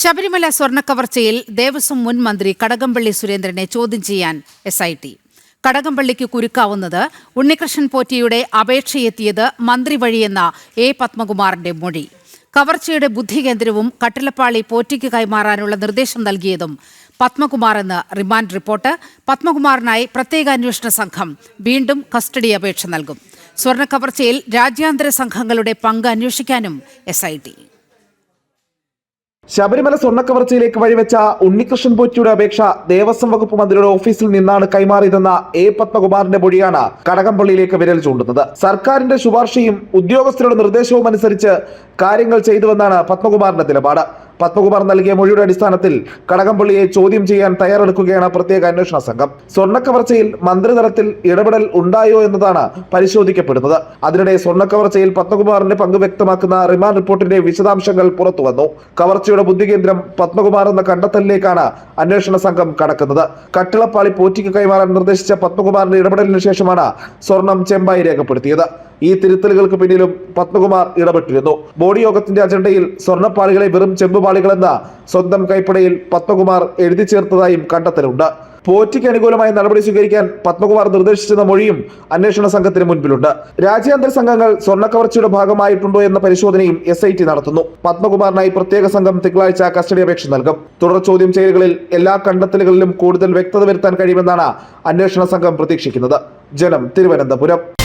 ശബരിമല സ്വർണക്കവർച്ചയിൽ ദേവസ്വം മുൻ മന്ത്രി കടകംപള്ളി സുരേന്ദ്രനെ ചോദ്യം ചെയ്യാൻ എസ് ഐ ടി കടകംപള്ളിക്ക് കുരുക്കാവുന്നത് ഉണ്ണികൃഷ്ണൻ പോറ്റിയുടെ അപേക്ഷയെത്തിയത് മന്ത്രി വഴിയെന്ന എ പത്മകുമാറിന്റെ മൊഴി. കവർച്ചയുടെ ബുദ്ധികേന്ദ്രവും കട്ടിലപ്പാളി പോറ്റിക്ക് കൈമാറാനുള്ള നിർദ്ദേശം നൽകിയതും പത്മകുമാർ എന്ന റിമാൻഡ് റിപ്പോർട്ട്. പത്മകുമാറിനായി പ്രത്യേക അന്വേഷണ സംഘം വീണ്ടും കസ്റ്റഡി അപേക്ഷ നൽകും. സ്വർണക്കവർച്ചയിൽ രാജ്യാന്തര സംഘങ്ങളുടെ പങ്ക് അന്വേഷിക്കാനും എസ് ശബരിമല സ്വർണക്കവർച്ചയിലേക്ക് വഴിവെച്ച ഉണ്ണികൃഷ്ണൻ പോറ്റിയുടെ അപേക്ഷ ദേവസ്വം വകുപ്പ് മന്ത്രിയുടെ ഓഫീസിൽ നിന്നാണ് കൈമാറിയതെന്ന എ പത്മകുമാറിന്റെ മൊഴിയാണ് കടകംപള്ളിയിലേക്ക് വിരൽ ചൂണ്ടുന്നത്. സർക്കാരിന്റെ ശുപാർശയും ഉദ്യോഗസ്ഥരുടെ നിർദ്ദേശവും അനുസരിച്ച് കാര്യങ്ങൾ ചെയ്തുവെന്നാണ് പത്മകുമാറിന്റെ നിലപാട്. പത്മകുമാർ നൽകിയ മൊഴിയുടെ അടിസ്ഥാനത്തിൽ കടകംപള്ളിയെ ചോദ്യം ചെയ്യാൻ തയ്യാറെടുക്കുകയാണ് പ്രത്യേക അന്വേഷണ സംഘം. സ്വർണക്കവർച്ചയിൽ മന്ത്രിതലത്തിൽ ഇടപെടൽ ഉണ്ടായോ എന്നതാണ് പരിശോധിക്കപ്പെടുന്നത്. അതിനിടെ സ്വർണക്കവർച്ചയിൽ പത്മകുമാറിന്റെ പങ്ക് വ്യക്തമാക്കുന്ന റിമാൻഡ് റിപ്പോർട്ടിന്റെ വിശദാംശങ്ങൾ പുറത്തുവന്നു. കവർച്ചയുടെ ബുദ്ധികേന്ദ്രം പത്മകുമാർ എന്ന കണ്ടെത്തലിലേക്കാണ് അന്വേഷണ സംഘം കടക്കുന്നത്. കട്ടിളപ്പാളി പോറ്റിക്ക് കൈമാറാൻ നിർദ്ദേശിച്ച പത്മകുമാറിന്റെ ഇടപെടലിന് ശേഷമാണ് സ്വർണം ചെമ്പായി രേഖപ്പെടുത്തിയത്. ഈ തിരുത്തലുകൾക്ക് പിന്നിലും പത്മകുമാർ ഇടപെട്ടിരുന്നു. ബോഡി യോഗത്തിന്റെ അജണ്ടയിൽ സ്വർണപ്പാളികളെ വെറും ചെമ്പുപാളികളെന്ന സ്വന്തം കൈപ്പടയിൽ പത്മകുമാർ എഴുതി ചേർത്തതായും കണ്ടെത്തലുണ്ട്. പോറ്റിക്ക് അനുകൂലമായ നടപടി സ്വീകരിക്കാൻ പത്മകുമാർ നിർദ്ദേശിച്ചെന്ന മൊഴിയും അന്വേഷണ സംഘത്തിന് മുൻപിലുണ്ട്. രാജ്യാന്തര സംഘങ്ങൾ സ്വർണക്കവർച്ചയുടെ ഭാഗമായിട്ടുണ്ടോ എന്ന പരിശോധനയും എസ് ഐ ടി നടത്തുന്നു. പത്മകുമാറിനായി പ്രത്യേക സംഘം തിങ്കളാഴ്ച കസ്റ്റഡി അപേക്ഷ നൽകും. തുടർ ചോദ്യം ചെയ്യലുകളിൽ എല്ലാ കണ്ടെത്തലുകളിലും കൂടുതൽ വ്യക്തത വരുത്താൻ കഴിയുമെന്നാണ് അന്വേഷണ സംഘം പ്രതീക്ഷിക്കുന്നത്. ജനം തിരുവനന്തപുരം.